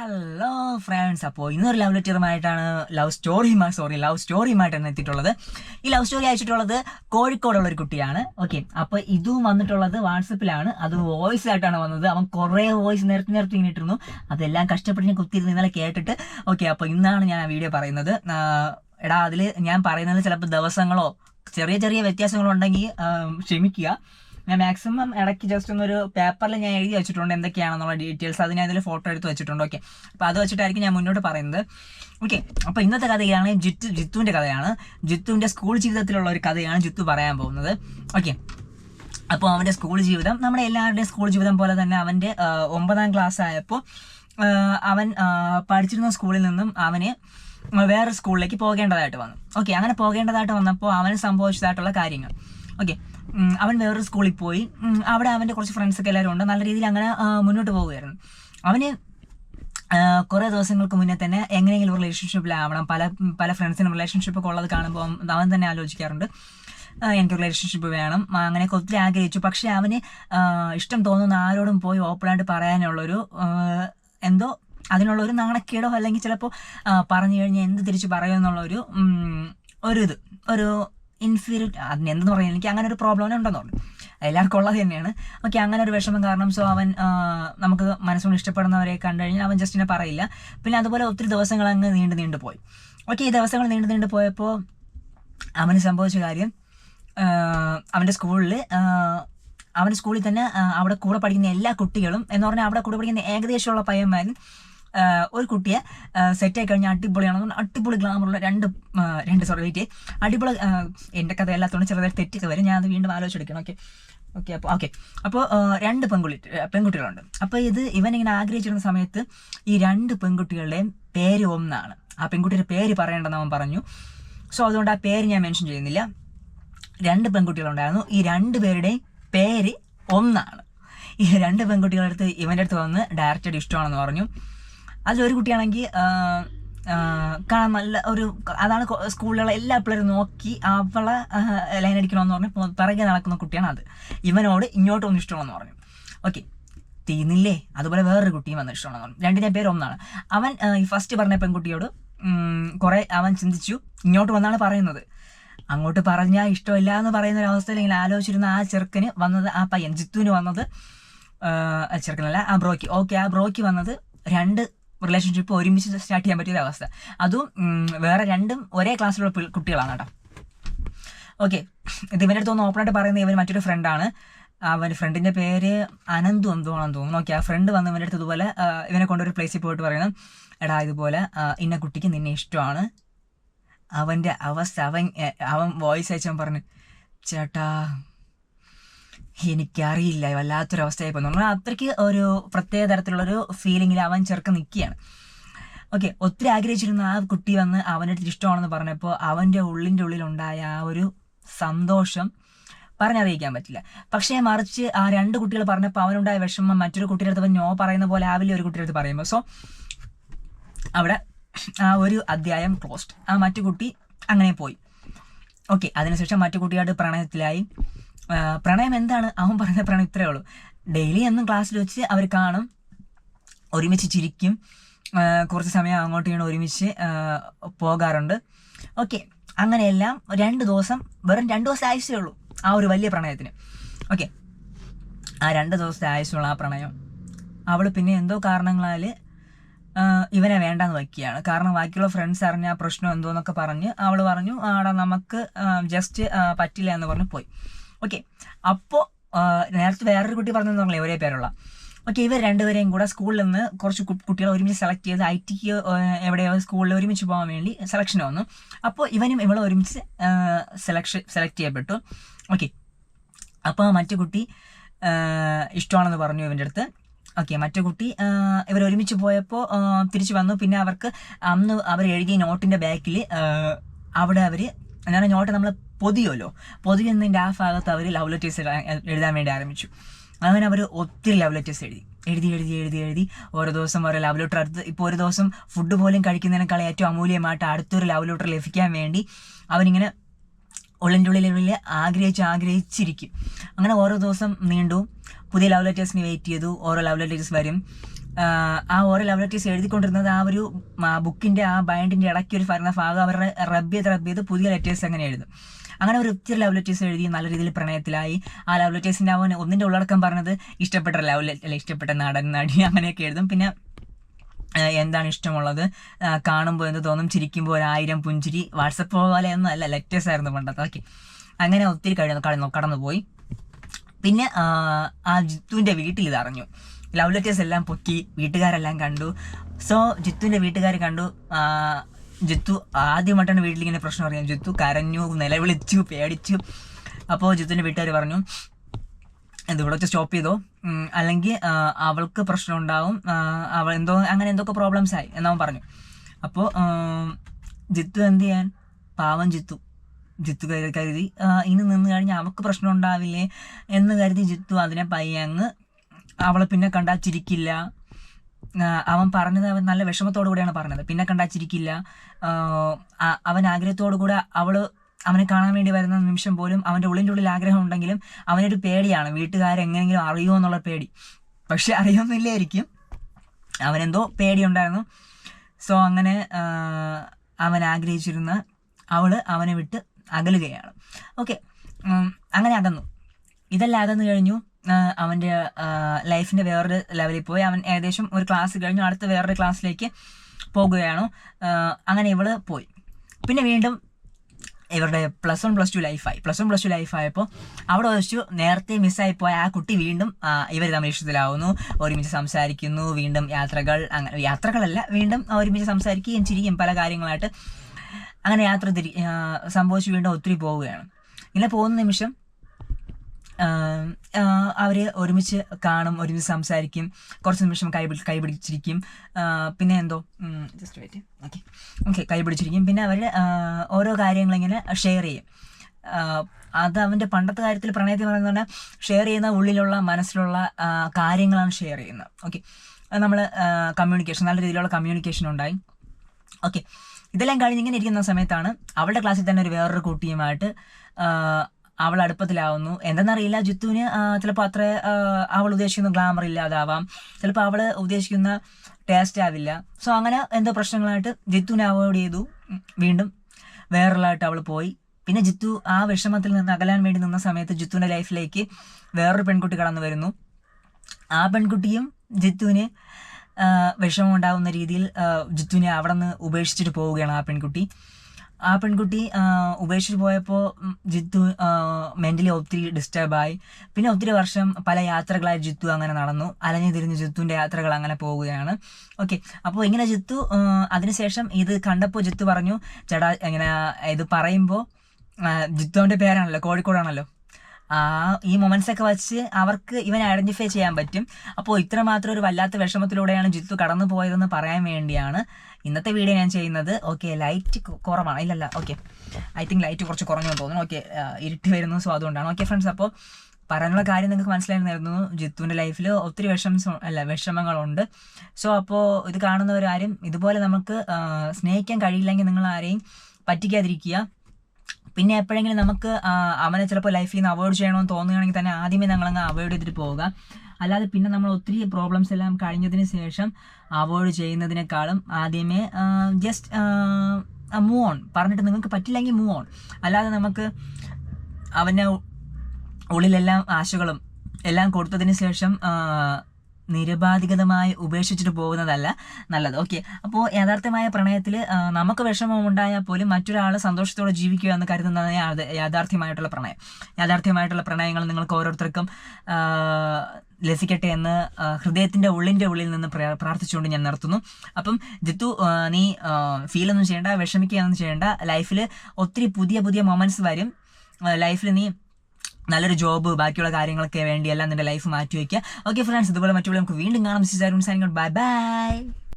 Hello friends അപ്പോൾ ഇന്നൊരു love ലെറ്ററുമായിട്ടാണ് ലവ് സ്റ്റോറിയുമായി സോറി ലവ് സ്റ്റോറിയുമായിട്ടാണ് എത്തിയിട്ടുള്ളത്. ഈ ലവ് സ്റ്റോറി അയച്ചിട്ടുള്ളത് കോഴിക്കോടുള്ള ഒരു കുട്ടിയാണ്. ഓക്കെ അപ്പോൾ ഇതും വന്നിട്ടുള്ളത് വാട്സപ്പിലാണ്. അത് വോയിസ് ആയിട്ടാണ് വന്നത്. അവൻ കുറേ വോയിസ് നേരത്തെ നേരത്തെ ഇങ്ങനെ ഇട്ടിരുന്നു അതെല്ലാം കഷ്ടപ്പെട്ട് ഞാൻ കുത്തിയിരുന്ന് ഇന്നലെ കേട്ടിട്ട് ഓക്കെ അപ്പോൾ ഇന്നാണ് ഞാൻ ആ വീഡിയോ പറയുന്നത്. എടാ അതിൽ ഞാൻ പറയുന്നത് ചിലപ്പോൾ ദിവസങ്ങളോ ചെറിയ ചെറിയ വ്യത്യാസങ്ങളോ ഉണ്ടെങ്കിൽ ആ, ക്ഷമിക്കുക. ഞാൻ മാക്സിമം ഇടയ്ക്ക് ജസ്റ്റ് ഒന്നൊരു പേപ്പറിൽ ഞാൻ എഴുതി വെച്ചിട്ടുണ്ട് എന്തൊക്കെയാണെന്നുള്ള ഡീറ്റെയിൽസ് അത് ഞാൻ ഇതിൽ ഫോട്ടോ എടുത്ത് വെച്ചിട്ടുണ്ട് ഓക്കെ അപ്പോൾ അത് വെച്ചിട്ടായിരിക്കും ഞാൻ മുന്നോട്ട് പറയുന്നത്. ഓക്കെ അപ്പോൾ ഇന്നത്തെ കഥയാണ് ജിത്തു ജിത്തുവിന്റെ കഥയാണ്. ജിത്തുവിന്റെ സ്കൂൾ ജീവിതത്തിലുള്ള ഒരു കഥയാണ് ജിത്തു പറയാൻ പോകുന്നത്. ഓക്കെ അപ്പോൾ അവന്റെ സ്കൂൾ ജീവിതം നമ്മുടെ എല്ലാവരുടെയും സ്കൂൾ ജീവിതം പോലെ തന്നെ അവന്റെ ഒമ്പതാം ക്ലാസ് ആയപ്പോൾ അവൻ പഠിച്ചിരുന്ന സ്കൂളിൽ നിന്നും അവന് വേറെ സ്കൂളിലേക്ക് പോകേണ്ടതായിട്ട് വന്നു. ഓക്കെ അങ്ങനെ പോകേണ്ടതായിട്ട് വന്നപ്പോൾ അവന് സംഭവിച്ചതായിട്ടുള്ള കാര്യങ്ങൾ. ഓക്കെ അവൻ വേറൊരു സ്കൂളിൽ പോയി. അവിടെ അവന്റെ കുറച്ച് ഫ്രണ്ട്സൊക്കെ എല്ലാവരും ഉണ്ട്. നല്ല രീതിയിൽ അങ്ങനെ മുന്നോട്ട് പോവുകയായിരുന്നു. അവന് കുറേ ദിവസങ്ങൾക്ക് മുന്നേ തന്നെ എങ്ങനെയെങ്കിലും റിലേഷൻഷിപ്പിലാവണം പല പല ഫ്രണ്ട്സിനും റിലേഷൻഷിപ്പൊക്കെ ഉള്ളത് കാണുമ്പോൾ അവൻ തന്നെ ആലോചിക്കാറുണ്ട്. എനിക്ക് റിലേഷൻഷിപ്പ് വേണം. അങ്ങനെ അങ്ങനെയൊക്കെ ഒത്തിരി ആഗ്രഹിച്ചു. പക്ഷേ അവന് ഇഷ്ടം തോന്നുന്ന ആരോടും പോയി ഓപ്പണായിട്ട് പറയാനുള്ളൊരു എന്തോ അതിനുള്ള ഒരു നാണക്കേടോ അല്ലെങ്കിൽ ചിലപ്പോൾ പറഞ്ഞു കഴിഞ്ഞാൽ എന്ത് തിരിച്ച് പറയുമെന്നുള്ളൊരു ഒരു ഇത് ഒരു ഇൻഫീരിയർ അതിന് എന്തെന്ന് പറയുന്നത് എനിക്ക് അങ്ങനെ ഒരു പ്രോബ്ലം ഉണ്ടെന്ന് പറഞ്ഞു എല്ലാവർക്കും ഉള്ളത് തന്നെയാണ്. ഓക്കെ അങ്ങനെ ഒരു വിഷമം കാരണം സോ അവൻ നമുക്ക് മനസ്സുകൊണ്ട് ഇഷ്ടപ്പെടുന്നവരെ കണ്ടു കഴിഞ്ഞാൽ അവൻ ജസ്റ്റിനെ പറയില്ല. പിന്നെ അതുപോലെ ഒത്തിരി ദിവസങ്ങൾ അങ്ങ് നീണ്ടു നീണ്ടു പോയി. ഓക്കെ ഈ ദിവസങ്ങൾ നീണ്ടു നീണ്ടു പോയപ്പോൾ അവന് സംഭവിച്ച കാര്യം അവന്റെ സ്കൂളിൽ അവന്റെ സ്കൂളിൽ തന്നെ അവിടെ കൂടെ പഠിക്കുന്ന എല്ലാ കുട്ടികളും എന്ന് പറഞ്ഞാൽ അവിടെ കൂടെ പഠിക്കുന്ന ഏകദേശമുള്ള പയ്യന്മാരും ഒരു കുട്ടിയെ സെറ്റ് ആയി കഴിഞ്ഞാൽ അടിപൊളിയാണെന്ന് അടിപൊളി ഗ്ലാമറുള്ള രണ്ട് രണ്ട് സോറി വെയിറ്റ് അടിപൊളി എന്റെ കഥ എല്ലാത്തോടും ചെറുതായി തെറ്റൊക്കെ വരും. ഞാൻ അത് വീണ്ടും ആലോചിച്ചെടുക്കണം. ഓക്കെ ഓക്കെ അപ്പോൾ ഓക്കെ അപ്പോൾ രണ്ട് പെൺകുട്ടി പെൺകുട്ടികളുണ്ട്. അപ്പോൾ ഇത് ഇവൻ ഇങ്ങനെ ആഗ്രഹിച്ചിരുന്ന സമയത്ത് ഈ രണ്ട് പെൺകുട്ടികളുടെയും പേര് ഒന്നാണ്. ആ പെൺകുട്ടിയുടെ പേര് പറയേണ്ടെന്ന് അവൻ പറഞ്ഞു. സോ അതുകൊണ്ട് ആ പേര് ഞാൻ മെൻഷൻ ചെയ്യുന്നില്ല. രണ്ട് പെൺകുട്ടികളുണ്ടായിരുന്നു. ഈ രണ്ട് പേരുടെയും പേര് ഒന്നാണ്. ഈ രണ്ട് പെൺകുട്ടികളുടെ അടുത്ത് ഇവന്റെ അടുത്ത് വന്ന് ഡയറക്റ്റായിട്ട് ഇഷ്ടമാണെന്ന് പറഞ്ഞു. അതിലൊരു കുട്ടിയാണെങ്കിൽ കാണാൻ നല്ല ഒരു അതാണ് സ്കൂളിലുള്ള എല്ലാ പിള്ളേരും നോക്കി അവളെ ലൈൻ അടിക്കണമെന്ന് പറഞ്ഞ് പിറകെ നടക്കുന്ന കുട്ടിയാണ് അത് ഇവനോട് ഇങ്ങോട്ടൊന്നും ഇഷ്ടമാണെന്ന് പറഞ്ഞു. ഓക്കെ. തീന്നില്ലേ? അതുപോലെ വേറൊരു കുട്ടിയും വന്ന് ഇഷ്ടമാണെന്ന് പറഞ്ഞു. രണ്ടിന്റെ പേര് ഒന്നാണ്. അവൻ ഈ ഫസ്റ്റ് പറഞ്ഞ പെൺകുട്ടിയോട് കുറെ അവൻ ചിന്തിച്ചു ഇങ്ങോട്ട് വന്നാണ് പറയുന്നത്. അങ്ങോട്ട് പറഞ്ഞാൽ ഇഷ്ടമില്ല എന്ന് പറയുന്ന ഒരു അവസ്ഥയിൽ ഇങ്ങനെ ആലോചിച്ചിരുന്ന ആ ചെറുക്കന് വന്നത് ആ പയ്യൻ ജിത്തുവിന് വന്നത് ചെറുക്കനല്ല ആ ബ്രോയ്ക്ക്. ഓക്കെ ആ ബ്രോയ്ക്ക് വന്നത് രണ്ട് റിലേഷൻഷിപ്പ് ഒരുമിച്ച് സ്റ്റാർട്ട് ചെയ്യാൻ പറ്റിയ അവസ്ഥ. അതും വേറെ രണ്ടും ഒരേ ക്ലാസ്സിലുള്ള കുട്ടികളാണ് കേട്ടോ. ഓക്കെ ഇത് ഇവന്റെ അടുത്ത് ഒന്ന് ഓപ്പണായിട്ട് പറയുന്നത് ഇവൻ മറ്റൊരു ഫ്രണ്ടാണ് അവൻ ഫ്രണ്ടിന്റെ പേര് അനന്തു എന്തോ ആണെന്ന് തോന്നുന്നു. ഓക്കെ ആ ഫ്രണ്ട് വന്ന് ഇവന്റെ അടുത്ത് ഇതുപോലെ ഇവനെ കൊണ്ടൊരു പ്ലേസിൽ പോയിട്ട് പറയുന്നു എടാ ഇതുപോലെ ഇന്ന കുട്ടിക്ക് നിന്നെ ഇഷ്ടമാണ്. അവന്റെ അവസ്ഥ അവൻ അവൻ വോയിസ് അയച്ചവൻ പറഞ്ഞു ചേട്ടാ എനിക്കറിയില്ല. വല്ലാത്തൊരവസ്ഥയായി പോകുന്നു നമ്മൾ അത്രയ്ക്ക് ഒരു പ്രത്യേക തരത്തിലുള്ളൊരു ഫീലിങ്ങിൽ അവൻ ചെറുക്കം നിൽക്കുകയാണ് ഓക്കെ ഒത്തിരി ആഗ്രഹിച്ചിരുന്ന ആ കുട്ടി വന്ന് അവന്റെ ഇഷ്ടമാണെന്ന് പറഞ്ഞപ്പോൾ അവന്റെ ഉള്ളിന്റെ ഉള്ളിലുണ്ടായ ആ ഒരു സന്തോഷം പറഞ്ഞറിയിക്കാൻ പറ്റില്ല. പക്ഷേ മറിച്ച് ആ രണ്ട് കുട്ടികൾ പറഞ്ഞപ്പോൾ അവനുണ്ടായ വിഷമം മറ്റൊരു കുട്ടിയുടെ അടുത്ത് നോ പറയുന്ന പോലെ ആവില്ല ഒരു കുട്ടിയുടെ അടുത്ത് പറയുമ്പോൾ. സോ അവിടെ ആ ഒരു അധ്യായം ക്ലോസ്ഡ് ആ മറ്റു കുട്ടി അങ്ങനെ പോയി. ഓക്കെ അതിനുശേഷം മറ്റു കുട്ടിയായിട്ട് പ്രണയത്തിലായി. പ്രണയം എന്താണ്? അവൻ പറഞ്ഞ പ്രണയം ഇത്രയേ ഉള്ളൂ. ഡെയിലി എന്നും ക്ലാസ്സിൽ വെച്ച് അവർ കാണും. ഒരുമിച്ച് ചിരിക്കും. കുറച്ച് സമയം അങ്ങോട്ട് ഇങ്ങനെ ഒരുമിച്ച് പോകാറുണ്ട്. ഓക്കെ. അങ്ങനെയെല്ലാം രണ്ട് ദിവസം വെറും രണ്ട് ദിവസം ആയുസേ ഉള്ളൂ ആ ഒരു വലിയ പ്രണയത്തിന്. ഓക്കെ. ആ രണ്ട് ദിവസത്തെ ആയുസുള്ള ആ പ്രണയം. അവൾ പിന്നെ എന്തോ കാരണങ്ങളാൽ ഇവനെ വേണ്ടാന്ന് വയ്ക്കുകയാണ് കാരണം ബാക്കിയുള്ള ഫ്രണ്ട്സ് അറിഞ്ഞ ആ പ്രശ്നം എന്തോന്നൊക്കെ പറഞ്ഞ് അവൾ പറഞ്ഞു ആടാ നമുക്ക് ജസ്റ്റ് പറ്റില്ല എന്ന് പറഞ്ഞ് പോയി. ഓക്കെ അപ്പോൾ നേരത്തെ വേറൊരു കുട്ടി പറഞ്ഞു പറഞ്ഞില്ലേ ഒരേ പേരുള്ള. ഓക്കെ ഇവർ രണ്ടുപേരെയും കൂടെ സ്കൂളിൽ നിന്ന് കുറച്ച് കുട്ടികളെ ഒരുമിച്ച് സെലക്ട് ചെയ്ത് ഐ ടിക്ക് എവിടെയോ സ്കൂളിൽ ഒരുമിച്ച് പോകാൻ വേണ്ടി സെലക്ഷൻ വന്നു. അപ്പോൾ ഇവനും ഇവളും ഒരുമിച്ച് സെലക്ഷൻ സെലക്ട് ചെയ്യപ്പെട്ടു. ഓക്കെ അപ്പോൾ മറ്റു കുട്ടി ഇഷ്ടമാണെന്ന് പറഞ്ഞു ഇവന്റെ അടുത്ത്. ഓക്കെ മറ്റു കുട്ടി ഇവർ ഒരുമിച്ച് പോയപ്പോൾ തിരിച്ചു വന്നു. പിന്നെ അവർക്ക് അന്ന് അവർ എഴുതിയ നോട്ടിന്റെ ബാക്കിൽ അവിടെ അവർ എന്താണ് നോട്ട് നമ്മൾ പൊതിയുമല്ലോ പൊതിയുന്നതിന്റെ ആ ഭാഗത്ത് അവർ ലവ് ലെറ്റേഴ്സ് എഴുതാൻ വേണ്ടി ആരംഭിച്ചു. അങ്ങനെ അവർ ഒത്തിരി ലവ് ലെറ്റേഴ്സ് എഴുതി. എഴുതി എഴുതി എഴുതി എഴുതി. ഓരോ ദിവസം ഓരോ ലവ് ലെറ്റർ അടുത്ത് ഇപ്പോൾ ഒരു ദിവസം ഫുഡ് പോലും കഴിക്കുന്നതിനേക്കാൾ ഏറ്റവും അമൂല്യമായിട്ട് അടുത്തൊരു ലവ് ലെറ്റർ ലഭിക്കാൻ വേണ്ടി അവനിങ്ങനെ ഉള്ളിന്റെ ഉള്ളിൽ ആഗ്രഹിച്ച് ആഗ്രഹിച്ചിരിക്കും. അങ്ങനെ ഓരോ ദിവസം നീണ്ടു. പുതിയ ലവ് ലെറ്റേഴ്സിന് വെയിറ്റ് ചെയ്തു. ഓരോ ലവ് ലെറ്റേഴ്സ് വരും. ആ ഓരോ ലവ് ലെറ്റേഴ്സ് എഴുതിക്കൊണ്ടിരുന്നത് ആ ഒരു ബുക്കിന്റെ ആ ബൈൻഡിന്റെ ഇടയ്ക്ക് ഒരു പറഞ്ഞ ഭാഗം അവരുടെ റബ്ബ് ചെയ്ത് റബ്ബ് ചെയ്ത് പുതിയ ലെറ്റേഴ്സ് അങ്ങനെ എഴുതും. അങ്ങനെ ഒരു ഒത്തിരി ലവ് ലെറ്റേഴ്സ് എഴുതി നല്ല രീതിയിൽ പ്രണയത്തിലായി. ആ ലവ് ലെറ്റേഴ്സിന്റെ അവൻ ഒന്നിന്റെ ഉള്ളടക്കം പറഞ്ഞത് ഇഷ്ടപ്പെട്ട ലവ് അല്ല ഇഷ്ടപ്പെട്ട നടൻ നടി അങ്ങനെയൊക്കെ എഴുതും. പിന്നെ എന്താണ് ഇഷ്ടമുള്ളത്? കാണുമ്പോൾ എന്ത് തോന്നും? ചിരിക്കുമ്പോൾ ഒരായിരം പുഞ്ചിരി വാട്സപ്പ് പോലെ ഒന്നും അല്ല ലെറ്റേഴ്സ് ആയിരുന്നു പണ്ടത്തെ. ഓക്കെ അങ്ങനെ ഒത്തിരി കഴിഞ്ഞു കടന്നു കടന്നുപോയി. പിന്നെ ആ, ജിത്തുവിന്റെ വീട്ടിൽ ഇത് അറിഞ്ഞു ലവ് ലെറ്റേഴ്സ് എല്ലാം പൊക്കി വീട്ടുകാരെല്ലാം കണ്ടു. സോ ജിത്തുവിന്റെ വീട്ടുകാർ കണ്ടു. ജിത്തു ആദ്യമായിട്ടാണ് വീട്ടിൽ ഇങ്ങനെ പ്രശ്നം അറിയാം ജിത്തു കരഞ്ഞു നിലവിളിച്ചു പേടിച്ചു. അപ്പോൾ ജിത്തുവിന്റെ വീട്ടുകാർ പറഞ്ഞു ഇത് ഇവിടെ വെച്ച് സ്റ്റോപ്പ് ചെയ്തോ. അല്ലെങ്കിൽ അവൾക്ക് പ്രശ്നം ഉണ്ടാവും. അവൾ എന്തോ അങ്ങനെ എന്തൊക്കെ പ്രോബ്ലംസ് ആയി എന്നവൻ പറഞ്ഞു. അപ്പോൾ ജിത്തു എന്ത് ചെയ്യാൻ? പാവം ജിത്തു. ജിത്തു കരുതി ഇനി നിന്ന് കഴിഞ്ഞാൽ അവൾക്ക് പ്രശ്നം ഉണ്ടാവില്ലേ എന്ന് കരുതി ജിത്തു അതിനെ പയ്യങ്ങ് അവളെ പിന്നെ കണ്ടാൽ ചിരിക്കില്ല. അവൻ പറഞ്ഞത് അവൻ നല്ല വിഷമത്തോടു കൂടിയാണ് പറഞ്ഞത്. പിന്നെ കണ്ടാൽ ചിരിക്കില്ല. അവൻ ആഗ്രഹത്തോടു കൂടെ അവൾ അവനെ കാണാൻ വേണ്ടി വരുന്ന നിമിഷം പോലും അവന്റെ ഉള്ളിന്റെ ഉള്ളിൽ ആഗ്രഹം ഉണ്ടെങ്കിലും അവനൊരു പേടിയാണ്. വീട്ടുകാരെങ്ങനെങ്കിലും അറിയുമോ എന്നുള്ള പേടി. പക്ഷെ അറിയുന്നില്ലായിരിക്കും അവനെന്തോ പേടിയുണ്ടായിരുന്നു. സോ അങ്ങനെ അവൻ ആഗ്രഹിച്ചിരുന്ന അവൾ അവനെ വിട്ട് അകലുകയാണ്. ഓക്കെ. അങ്ങനെ അകന്നു. ഇതെല്ലാം അകന്നു കഴിഞ്ഞു. അവന്റെ ലൈഫിന്റെ വേറൊരു ലെവലിൽ പോയി. അവൻ ഏകദേശം ഒരു ക്ലാസ് കഴിഞ്ഞു അടുത്ത വേറൊരു ക്ലാസ്സിലേക്ക് പോകുകയാണ്. അങ്ങനെ ഇവൾ പോയി. പിന്നെ വീണ്ടും ഇവരുടെ പ്ലസ് വൺ പ്ലസ് ടു ലൈഫായി പ്ലസ് വൺ പ്ലസ് ടു ലൈഫായപ്പോൾ അവിടെ വെച്ചു നേരത്തെ മിസ്സായി പോയ ആ കുട്ടി വീണ്ടും ഇവർ തമ്മിൽ ഇഷ്ടത്തിലാവുന്നു. ഒരുമിച്ച് സംസാരിക്കുന്നു. വീണ്ടും യാത്രകൾ അങ്ങനെ യാത്രകളല്ല വീണ്ടും ഒരുമിച്ച് സംസാരിക്കുകയും ചിരിക്കും പല കാര്യങ്ങളായിട്ട് അങ്ങനെ യാത്ര തിരി സംഭവിച്ച് വീണ്ടും ഒത്തിരി പോവുകയാണ്. ഇങ്ങനെ പോകുന്ന നിമിഷം അവർ ഒരുമിച്ച് കാണും ഒരുമിച്ച് സംസാരിക്കും. കുറച്ച് നിമിഷം കൈ കൈ പിടിച്ചിരിക്കും. പിന്നെ എന്തോ? ജസ്റ്റ് വെയിറ്റ് ഓക്കെ ഓക്കെ കൈ പിടിച്ചിരിക്കും. പിന്നെ അവർ ഓരോ കാര്യങ്ങളിങ്ങനെ ഷെയർ ചെയ്യും. അത് അവന്റെ പണ്ടത്തെ കാര്യത്തിൽ പ്രണയത്തിൽ പറയുന്നത് പറഞ്ഞാൽ ഷെയർ ചെയ്യുന്ന ഉള്ളിലുള്ള മനസ്സിലുള്ള കാര്യങ്ങളാണ് ഷെയർ ചെയ്യുന്നത്. ഓക്കെ നമ്മൾ കമ്മ്യൂണിക്കേഷൻ നല്ല രീതിയിലുള്ള കമ്മ്യൂണിക്കേഷൻ ഉണ്ടായി. ഓക്കെ ഇതെല്ലാം കഴിഞ്ഞ് ഇങ്ങനെ ഇരിക്കുന്ന സമയത്താണ് അവളുടെ ക്ലാസ്സിൽ തന്നെ ഒരു വേറൊരു കുട്ടിയുമായിട്ട് അവൾ അടുപ്പത്തിലാവുന്നു. എന്തെന്നറിയില്ല ജിത്തുവിന് ചിലപ്പോൾ അത്ര അവൾ ഉദ്ദേശിക്കുന്ന ഗ്ലാമർ ഇല്ലാതാവാം ചിലപ്പോൾ അവൾ ഉദ്ദേശിക്കുന്ന ടേസ്റ്റ് ആവില്ല. സോ അങ്ങനെ എന്തോ പ്രശ്നങ്ങളായിട്ട് ജിത്തുവിനെ അവോയ്ഡ് ചെയ്തു. വീണ്ടും വേറൊരാളായിട്ട് അവൾ പോയി. പിന്നെ ജിത്തു ആ വിഷമത്തിൽ നിന്ന് അകലാൻ വേണ്ടി നിന്ന സമയത്ത് ജിത്തുവിന്റെ ലൈഫിലേക്ക് വേറൊരു പെൺകുട്ടി കടന്നു വരുന്നു. ആ പെൺകുട്ടിയും ജിത്തുവിന് വിഷമം ഉണ്ടാകുന്ന രീതിയിൽ ജിത്തുവിനെ അവിടെ നിന്ന് ഉപേക്ഷിച്ചിട്ട് പോവുകയാണ് ആ പെൺകുട്ടി. ആ പെൺകുട്ടി ഉപേക്ഷിച്ച് പോയപ്പോൾ ജിത്തു മെന്റലി ഒത്തിരി ഡിസ്റ്റർബായി പിന്നെ ഒത്തിരി വർഷം പല യാത്രകളായി ജിത്തു അങ്ങനെ നടന്നു. അലഞ്ഞു തിരിഞ്ഞ് ജിത്തുവിന്റെ യാത്രകൾ അങ്ങനെ പോവുകയാണ്. ഓക്കെ അപ്പോൾ ഇങ്ങനെ ജിത്തു അതിനുശേഷം ഇത് കണ്ടപ്പോൾ ജിത്തു പറഞ്ഞു ചേട്ടാ ഇങ്ങനെ ഇത് പറയുമ്പോൾ ജിത്തുവിന്റെ പേരാണല്ലോ കോഴിക്കോടാണല്ലോ. ആ ഈ മൊമെന്റ്സ് ഒക്കെ വെച്ച് അവർക്ക് ഇവൻ ഐഡന്റിഫൈ ചെയ്യാൻ പറ്റും. അപ്പോൾ ഇത്രമാത്രം ഒരു വല്ലാത്ത വിഷമത്തിലൂടെയാണ് ജിത്തു കടന്നു പോയതെന്ന് പറയാൻ വേണ്ടിയാണ്. ഇന്നത്തെ വീഡിയോ ഞാൻ ചെയ്യുന്നത് ഓക്കെ ലൈറ്റ് കുറവാണ്. ഇല്ലല്ല ഓക്കെ ഐ തിങ്ക് ലൈറ്റ് കുറച്ച് കുറഞ്ഞു തോന്നുന്നു. ഓക്കെ ഇരുട്ടി വരുന്നു സോ അതുകൊണ്ടാണ്. ഓക്കെ ഫ്രണ്ട്സ് അപ്പോൾ പറയാനുള്ള കാര്യം നിങ്ങൾക്ക് മനസ്സിലായിരുന്നു ജിത്തുവിന്റെ ലൈഫിൽ ഒത്തിരി വിഷമം അല്ല വിഷമങ്ങളുണ്ട്. സോ അപ്പോൾ ഇത് കാണുന്നവരാരും ഇതുപോലെ നമുക്ക് സ്നേഹിക്കാൻ കഴിയില്ലെങ്കിൽ നിങ്ങൾ ആരെയും പറ്റിക്കാതിരിക്കുക. പിന്നെ എപ്പോഴെങ്കിലും നമുക്ക് അവനെ ചിലപ്പോൾ ലൈഫിൽ നിന്ന് അവോയ്ഡ് ചെയ്യണമെന്ന് തോന്നുകയാണെങ്കിൽ തന്നെ ആദ്യമേ ഞങ്ങളങ്ങ് അവോയ്ഡ് ചെയ്തിട്ട് പോവുക. അല്ലാതെ പിന്നെ നമ്മൾ ഒത്തിരി പ്രോബ്ലംസ് എല്ലാം കഴിഞ്ഞതിന് ശേഷം അവോയ്ഡ് ചെയ്യുന്നതിനേക്കാളും ആദ്യമേ ജസ്റ്റ് മൂവ് ഓൺ പറഞ്ഞിട്ട് നിങ്ങൾക്ക് പറ്റില്ലെങ്കിൽ മൂവ് ഓൺ അല്ലാതെ നമുക്ക് അവന്റെ ഉള്ളിലെല്ലാം ആശകളും എല്ലാം കൊടുത്തതിന് ശേഷം നിരുപാധികതമായി ഉപേക്ഷിച്ചിട്ട് പോകുന്നതല്ല നല്ലത്. ഓക്കെ. അപ്പോൾ യഥാർത്ഥമായ പ്രണയത്തിൽ നമുക്ക് വിഷമം ഉണ്ടായാൽ പോലും മറ്റൊരാൾ സന്തോഷത്തോടെ ജീവിക്കുക എന്ന് കരുതുന്നതാണ് യാഥാർത്ഥ്യമായിട്ടുള്ള പ്രണയം. യാഥാർത്ഥ്യമായിട്ടുള്ള പ്രണയങ്ങൾ നിങ്ങൾക്ക് ഓരോരുത്തർക്കും ലസിക്കട്ടെ എന്ന് ഹൃദയത്തിന്റെ ഉള്ളിന്റെ ഉള്ളിൽ നിന്ന് പ്രാർത്ഥിച്ചുകൊണ്ട് ഞാൻ നിർത്തുന്നു. അപ്പം ജിത്തു നീ ഫീലൊന്നും ചെയ്യേണ്ട വിഷമിക്കുകയൊന്നും ചെയ്യേണ്ട. ലൈഫിൽ ഒത്തിരി പുതിയ പുതിയ മൊമെന്റ്സ് വരും. ലൈഫിൽ നീ നല്ലൊരു ജോബ് ബാക്കിയുള്ള കാര്യങ്ങളൊക്കെ വേണ്ടി എല്ലാം നിന്റെ ലൈഫ് മാറ്റി വയ്ക്കുക ഓക്കെ ഫ്രണ്ട്സ് ഇതുപോലെ മറ്റുള്ള നമുക്ക് വീണ്ടും കാണാം. Bye bye